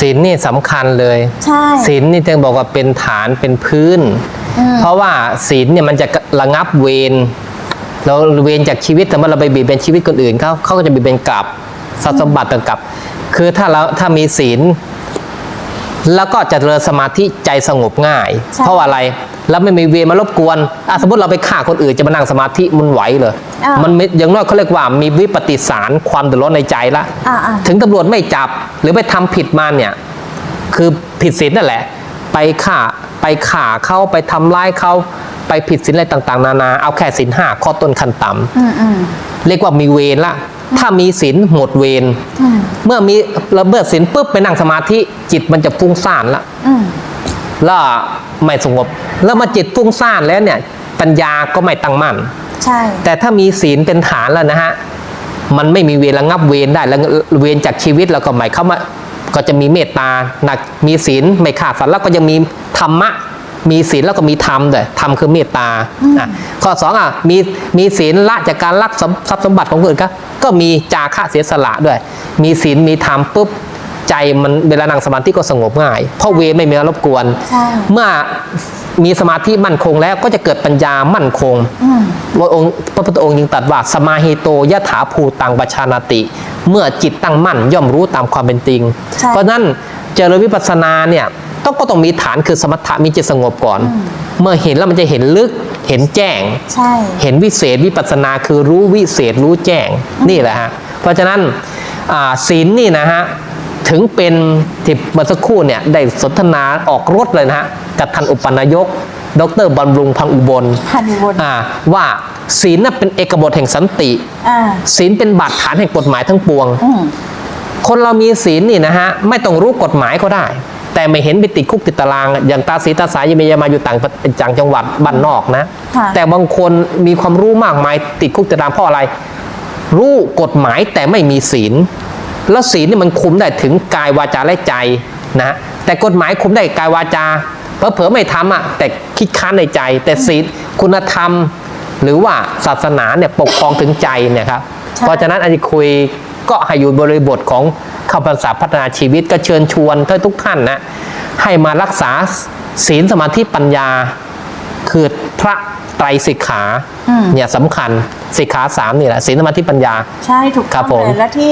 ศีลนี่สำคัญเลยใช่ศีลนี่ต้องบอกว่าเป็นฐานเป็นพื้นอืมเพราะว่าศีลเนี่ยมันจะระงับเวรเราเวรจากชีวิตแต่เมื่อเราไปบีบเป็นชีวิตคนอื่นเขาเขาก็จะบีบเป็นกลับทรัพย์สมบัติต่างกลับ คือถ้าเราถ้ามีศีลแล้วก็จะเจริญสมาธิใจสงบง่ายใช่เพราะว่าอะไร แล้วไม่มีเวรมารบกวนอะสมมติเราไปฆ่าคนอื่นจะมานั่งสมาธิมันไหวเหรออ่ามั มันไม่อย่างน้อยเขาเรียกว่ามีวิปฏิสารความเดือดร้อนในใจละ อ่าอ่า ถึงตำรวจไม่จับหรือไปทำผิดมาเนี่ย คือผิดศีลนั่นแหละ ไปฆ่าไปข่าเขาไปทำร้ายเขาไปผิดศีลอะไรต่างๆ นานา เอาแค่ศีลห้าข้อต้นขั้นต่ำอืมอืมเรียกว่ามีเวรละ ถ้ามีศีลหมดเวรอืมเมื่อมีระเบิดศีลปุ๊บไปนั่งสมาธิจิตมันจะฟุ้งซ่านละ อืม แล้ว ไม่สงบ แล้วมาจิตฟุ้งซ่านแล้วเนี่ยปัญญาก็ไม่ตั้งมั่นใช่ แต่ถ้ามีศีลเป็นฐานแล้วนะฮะมันไม่มีเวรระงับเวรได้แล้วเวรจากชีวิตแล้วก็หมายเข้ามาก็จะมีเมตตาหนักมีศีลไม่ขาดสัตว์แล้วก็ยังมีธรรมะ มีศีลแล้วก็มีธรรมด้วยธรรมคือเมตตาอะข้อสองอะมีมีศีลละจากการลักทรัพย์ทรัพย์สมบัติของคนอื่นก็ก็มีจาคะเสียสละด้วย มีศีลมีธรรมปุ๊บ ใจมันเวลานั่งสมาธิก็สงบง่าย เพราะเวรไม่มีมารบกวนใช่เมื่อมีสมาธิมั่นคงแล้วก็จะเกิดปัญญามั่นคงอืมพระองค์พระพุทธองค์ยังตรัสว่าสมาหิโตยถาภูตังปชานาติ เมื่อจิตตั้งมั่นย่อมรู้ตามความเป็นจริงใช่เพราะฉะนั้นเจริญวิปัสสนาเนี่ยต้องก็ต้องมีฐานคือสมถะมีจิตสงบก่อน เมื่อเห็นแล้วมันจะเห็นลึกเห็นแจ้งใช่เห็นวิเศษวิปัสสนาคือรู้วิเศษรู้แจ้งนี่แหละฮะเพราะฉะนั้นอ่าศีลนี่นะฮะ ถึงเป็นที่เมื่อสักครู่เนี่ยได้สนทนาออกรถเลยนะฮะกับท่านอุปนายก ดรบำรุงพังอุบลพันอุบลอ่าว่าศีลน่ะเป็นเอกบทแห่งสันติอ่าศีลเป็นบาดฐานแห่งกฎหมายทั้งปวง อืมคนเรามีศีลนี่นะฮะไม่ต้องรู้กฎหมายก็ได้ แต่ไม่เห็นไปติดคุกติดตาราง อย่างตาสีตาสายยังมียามาอยู่ต่างเป็นจังจังหวัดบ้านนอกนะ ค่ะแต่บางคนมีความรู้มากมายติดคุกติดตารางเพราะอะไร รู้กฎหมายแต่ไม่มีศีล แล้วศีลนี่มันคุมได้ถึงกายวาจาและใจนะแต่กฎหมายคุมได้กายวาจาเพอเผลอๆไม่ทำอะแต่คิดค้านในใจ แต่ศีลคุณธรรม หรือว่าศาสนาเนี่ยปกครองถึงใจเนี่ยครับใช่เพราะฉะนั้นอันนี้คุยก็ให้อยู่บริบทของคำภาษาพัฒนาชีวิตก็เชิญชวนทุกท่านนะให้มารักษาศีลสมาธิปัญญา คือพระไตรสิกขาอืมเนี่ยสำคัญสิกขาสามนี่แหละศีลสมาธิปัญญา ใช่ถูกครัต้อบงผมเลยและที่